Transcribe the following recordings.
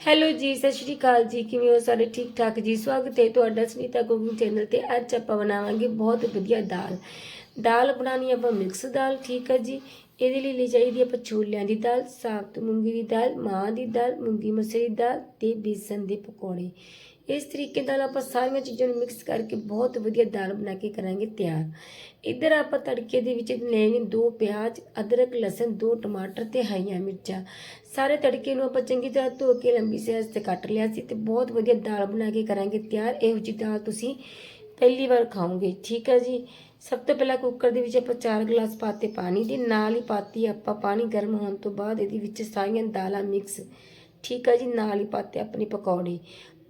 Hello ਜੀ, ਸਤਿ ਸ਼੍ਰੀ ਅਕਾਲ ਜੀ। ਕਿਵੇਂ ਹੋ ਸਾਰੇ? ਠੀਕ ਠਾਕ ਜੀ? ਸਵਾਗਤ ਹੈ ਤੁਹਾਡਾ ਸੁਨੀਤਾ ਕੁਕਿੰਗ ਚੈਨਲ ਤੇ। ਅੱਜ ਆਪਾਂ ਬਣਾਵਾਂਗੇ ਬਹੁਤ ਵਧੀਆ ਦਾਲ। ਦਾਲ ਬਣਾਉਣੀ ਆਪਾਂ ਮਿਕਸ ਦਾਲ, ਠੀਕ ਹੈ ਜੀ। ਇਹਦੇ ਲਈ ਲਈ ਚਾਹੀਦੀ ਆਪਾਂ ਛੋਲਿਆਂ ਦੀ ਦਾਲ ਸਾਬਤ ਮੂੰਗੀ ਦੀ ਦਾਲ ਮਾਂ ਦੀ ਦਾਲ, ਮੂੰਗੀ ਮਸਰੀ ਦੀ ਦਾਲ ਤੇ ਬੇਸਨ ਦੇ ਪਕੌੜੇ। ਇਸ ਤਰੀਕੇ ਨਾਲ ਆਪਾਂ ਸਾਰੀਆਂ ਚੀਜ਼ਾਂ ਨੂੰ ਮਿਕਸ ਕਰਕੇ ਬਹੁਤ ਵਧੀਆ ਦਾਲ ਬਣਾ ਕੇ ਕਰਾਂਗੇ ਤਿਆਰ। ਇੱਧਰ ਆਪਾਂ ਤੜਕੇ ਦੇ ਵਿੱਚ ਲੈਣੇ ਦੋ ਪਿਆਜ਼, ਅਦਰਕ, ਲਸਣ, ਦੋ ਟਮਾਟਰ ਤੇ ਹਰੀਆਂ ਮਿਰਚਾਂ। ਸਾਰੇ ਤੜਕੇ ਨੂੰ ਆਪਾਂ ਚੰਗੀ ਤਰ੍ਹਾਂ ਧੋ ਕੇ ਲੰਬੀ ਸਾਈਜ਼ ਤੇ ਕੱਟ ਲਿਆ ਸੀ ਤੇ ਬਹੁਤ ਵਧੀਆ ਦਾਲ ਬਣਾ ਕੇ ਕਰਾਂਗੇ ਤਿਆਰ। ਇਹੋ ਜਿਹੀ ਦਾਲ ਤੁਸੀਂ ਪਹਿਲੀ ਵਾਰ ਖਾਓਗੇ, ਠੀਕ ਹੈ ਜੀ? ਸਭ ਤੋਂ ਪਹਿਲਾਂ ਕੁੱਕਰ ਦੇ ਵਿੱਚ ਆਪਾਂ 4 ਗਲਾਸ ਪਾਤੇ ਪਾਣੀ ਦੇ, ਨਾਲ ਹੀ ਪਾਤੀ ਆਪਾਂ ਪਾਣੀ ਗਰਮ ਹੋਣ ਤੋਂ ਬਾਅਦ ਇਹਦੇ ਵਿੱਚ ਸਾਰੀਆਂ ਦਾਲਾਂ ਮਿਕਸ ਠੀਕ ਹੈ ਜੀ? ਨਾਲ ਹੀ ਪਾਤੇ ਆਪਣੇ ਪਕੌੜੇ।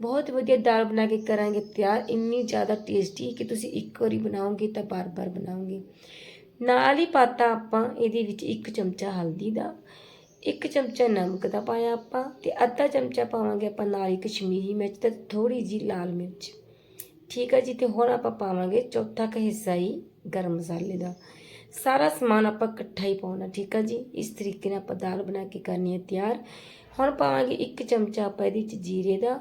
ਬਹੁਤ ਵਧੀਆ ਦਾਲ ਬਣਾ ਕੇ ਕਰਾਂਗੇ ਤਿਆਰ, ਇੰਨੀ ਜ਼ਿਆਦਾ ਟੇਸਟੀ ਕਿ ਤੁਸੀਂ ਇੱਕ ਵਾਰੀ ਬਣਾਓਗੇ ਤਾਂ ਬਾਰ-ਬਾਰ ਬਣਾਓਗੇ। ਨਾਲ ਹੀ ਪਾਤਾ ਆਪਾਂ ਇਹਦੇ ਵਿੱਚ ਇੱਕ ਚਮਚਾ ਹਲਦੀ ਦਾ, ਇੱਕ ਚਮਚਾ ਨਮਕ ਦਾ ਪਾਇਆ ਆਪਾਂ ਤੇ ਅੱਧਾ ਚਮਚਾ ਪਾਵਾਂਗੇ ਆਪਾਂ ਨਾਲ ਹੀ ਕਸ਼ਮੀਰੀ ਮਿਰਚ ਤੇ ਥੋੜੀ ਜੀ ਲਾਲ ਮਿਰਚ। ਠੀਕ ਹੈ ਜੀ, ਤੇ ਹੁਣ ਆਪਾਂ ਪਾਵਾਂਗੇ ਚੌਥਾ ਕੁ ਹਿੱਸਾ ਹੀ ਗਰਮ ਮਸਾਲੇ ਦਾ। ਸਾਰਾ ਸਮਾਨ ਆਪਾਂ ਇਕੱਠਾ ਹੀ ਪਾਉਣਾ, ਠੀਕ ਹੈ ਜੀ? ਇਸ ਤਰੀਕੇ ਨਾਲ ਆਪਾਂ ਦਾਲ ਬਣਾ ਕੇ ਕਰਨੀ ਹੈ ਤਿਆਰ। ਹੁਣ ਪਾਵਾਂਗੇ ਇੱਕ ਚਮਚਾ ਆਪਾਂ ਇਹਦੇ ਵਿੱਚ ਜੀਰੇ ਦਾ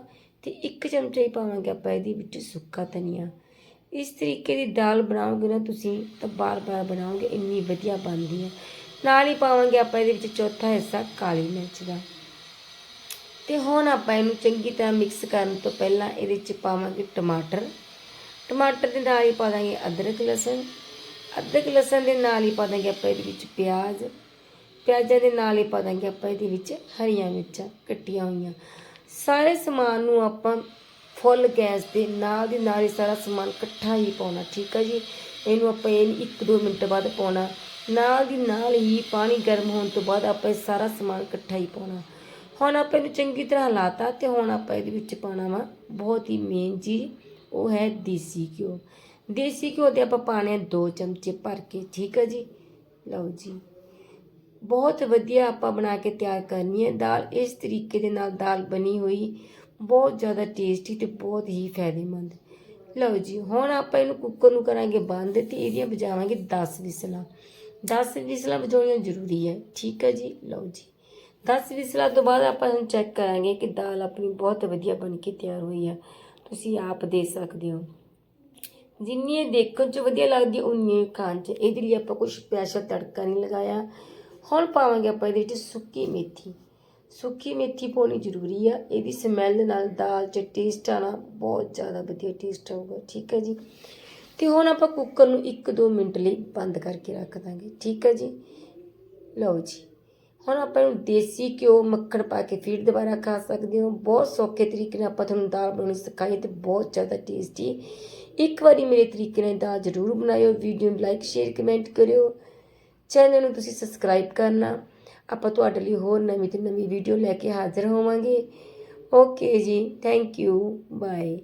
ਤੇ ਇੱਕ ਚਮਚਾ ਹੀ ਪਾਵਾਂਗੇ ਆਪਾਂ ਇਹਦੇ ਵਿੱਚ ਸੁੱਕਾ ਧਨੀਆ। ਇਸ ਤਰੀਕੇ ਦੀ ਦਾਲ ਬਣਾਓਗੇ ਨਾ ਤੁਸੀਂ ਤਾਂ ਬਾਰ-ਬਾਰ ਬਣਾਓਗੇ, ਇੰਨੀ ਵਧੀਆ ਬਣਦੀ ਹੈ ਨਾਲ ਹੀ ਪਾਵਾਂਗੇ ਆਪਾਂ ਇਹਦੇ ਵਿੱਚ ਚੌਥਾ ਹਿੱਸਾ ਕਾਲੀ ਮਿਰਚ ਦਾ। ਤੇ ਹੁਣ ਆਪਾਂ ਇਹਨੂੰ ਚੰਗੀ ਤਰ੍ਹਾਂ ਮਿਕਸ ਕਰਨ ਤੋਂ ਪਹਿਲਾਂ ਇਹਦੇ ਵਿੱਚ ਪਾਵਾਂਗੇ ਟਮਾਟਰ। ਟਮਾਟਰ ਦੇ ਨਾਲ ਹੀ ਪਾ ਦਾਂਗੇ ਅਦਰਕ, ਲਸਣ। ਅਦਰਕ, ਲਸਣ ਦੇ ਨਾਲ ਹੀ ਪਾ ਦਾਂਗੇ ਆਪਾਂ ਇਹਦੇ ਵਿੱਚ ਪਿਆਜ਼। ਪਿਆਜ਼ਾਂ ਦੇ ਨਾਲ ਹੀ ਪਾ ਦਾਂਗੇ ਆਪਾਂ ਇਹਦੇ ਵਿੱਚ ਹਰੀਆਂ ਮਿਰਚਾਂ ਕੱਟੀਆਂ ਹੋਈਆਂ। ਸਾਰੇ ਸਮਾਨ ਨੂੰ ਆਪਾਂ ਫੁੱਲ ਗੈਸ ਦੇ ਨਾਲ ਦੀ ਨਾਲ ਹੀ ਸਾਰਾ ਸਮਾਨ ਇਕੱਠਾ ਹੀ ਪਾਉਣਾ, ਠੀਕ ਹੈ ਜੀ? ਇਹਨੂੰ ਆਪਾਂ ਇਹ 1-2 ਮਿੰਟ ਬਾਅਦ ਪਾਉਣਾ। ਨਾਲ ਦੀ ਨਾਲ ਹੀ ਪਾਣੀ ਗਰਮ ਹੋਣ ਤੋਂ ਬਾਅਦ ਆਪਾਂ ਇਹ ਸਾਰਾ ਸਮਾਨ ਇਕੱਠਾ ਹੀ ਪਾਉਣਾ। ਹੁਣ ਆਪਾਂ ਇਹਨੂੰ ਚੰਗੀ ਤਰ੍ਹਾਂ ਲਾਤਾ ਤੇ ਹੁਣ ਆਪਾਂ ਇਹਦੇ ਵਿੱਚ ਪਾਣਾ ਵਾ ਬਹੁਤ ਹੀ ਮੇਨ ਚੀਜ਼, ਉਹ ਹੈ ਦੇਸੀ ਘਿਓ। ਦੇਸੀ ਘਿਓ ਦੇ ਆਪਾਂ ਪਾਣੇ ਆ 2 ਚਮਚੇ ਭਰ ਕੇ, ਠੀਕ ਹੈ ਜੀ? ਲਓ ਜੀ। ਬਹੁਤ ਵਧੀਆ ਆਪਾਂ ਬਣਾ ਕੇ ਤਿਆਰ ਕਰਨੀ ਹੈ। ਦਾਲ ਇਸ ਤਰੀਕੇ ਦੇ ਨਾਲ ਦਾਲ ਬਣੀ ਹੋਈ, ਬਹੁਤ ਜ਼ਿਆਦਾ ਟੇਸਟੀ ਤੇ ਬਹੁਤ ਹੀ ਫਾਇਦੇਮੰਦ। ਲਓ ਜੀ, ਹੁਣ ਆਪਾਂ ਇਹਨੂੰ ਕੁੱਕਰ ਨੂੰ ਕਰਾਂਗੇ ਬੰਦ ਤੇ ਇਹਦੀਆਂ ਵਜਾਵਾਂਗੇ 10 ਵਿਸਲਾਂ। 10 ਵਿਸਲਾਂ ਵਜਾਉਣੀਆਂ ਜ਼ਰੂਰੀ ਹੈ, ਠੀਕ ਹੈ ਜੀ? ਲਓ ਜੀ। 10 ਵਿਸਲਾਂ ਤੋਂ ਬਾਅਦ ਆਪਾਂ ਹੁਣ ਚੈੱਕ ਕਰਾਂਗੇ ਕਿ ਦਾਲ ਆਪਣੀ ਬਹੁਤ ਵਧੀਆ ਬਣ ਕੇ ਤਿਆਰ ਹੋਈ ਹੈ। ਤੁਸੀਂ ਆਪ ਦੇ ਸਕਦੇ ਹੋ। ਜਿੰਨੀ ਇਹ ਦੇਖਣ 'ਚ ਵਧੀਆ ਲੱਗਦੀ ਉਨੀ ਖਾਣ 'ਚ। ਇਹਦੇ ਲਈ ਆਪਾਂ ਕੁਝ ਸਪੈਸ਼ਲ ਤੜਕਾ ਨਹੀਂ ਲਗਾਇਆ। ਹੁਣ ਪਾਵਾਂਗੇ ਆਪਾਂ ਇਹਦੇ ਵਿੱਚ ਸੁੱਕੀ ਮੇਥੀ। ਸੁੱਕੀ ਮੇਥੀ ਪਾਉਣੀ ਜ਼ਰੂਰੀ ਆ। ਇਹਦੀ ਸਮੈਲ ਨਾਲ ਦਾਲ 'ਚ ਟੇਸਟ ਆਣਾ ਬਹੁਤ ਜ਼ਿਆਦਾ ਵਧੀਆ ਟੇਸਟ ਆਊਗਾ, ਠੀਕ ਹੈ ਜੀ? ਤੇ ਹੁਣ ਆਪਾਂ ਕੁੱਕਰ ਨੂੰ 1-2 ਮਿੰਟ ਲਈ ਬੰਦ ਕਰਕੇ ਰੱਖ ਦਾਂਗੇ, ਠੀਕ ਹੈ ਜੀ? ਲਓ ਜੀ। ਹੁਣ ਆਪਾਂ ਨੂੰ ਦੇਸੀ ਘਿਓ, ਮੱਖਣ ਪਾ ਕੇ ਫਿਰ ਦੁਬਾਰਾ ਖਾ ਸਕਦੇ ਹੋ। ਬਹੁਤ ਸੌਖੇ ਤਰੀਕੇ ਨਾਲ ਆਪਾਂ ਤੁਹਾਨੂੰ ਦਾਲ ਬਣਾਉਣੀ ਸਿਖਾਈ ਤੇ ਬਹੁਤ ਜ਼ਿਆਦਾ ਟੇਸਟੀ ਇੱਕ ਵਾਰੀ ਮੇਰੇ ਤਰੀਕੇ ਨਾਲ ਦਾਲ ਜ਼ਰੂਰ ਬਣਾਇਓ। ਵੀਡੀਓ ਨੂੰ ਲਾਈਕ ਸ਼ੇਅਰ ਕਮੈਂਟ ਕਰਿਓ। ਚੈਨਲ ਨੂੰ ਤੁਸੀਂ ਸਬਸਕ੍ਰਾਈਬ ਕਰਨਾ। ਆਪਾਂ ਤੁਹਾਡੇ ਲਈ ਹੋਰ ਨਵੀਂ ਤੇ ਨਵੀਂ ਵੀਡੀਓ ਲੈ ਕੇ ਹਾਜ਼ਰ ਹੋਵਾਂਗੇ। ਓਕੇ ਜੀ ਥੈਂਕ ਯੂ ਬਾਏ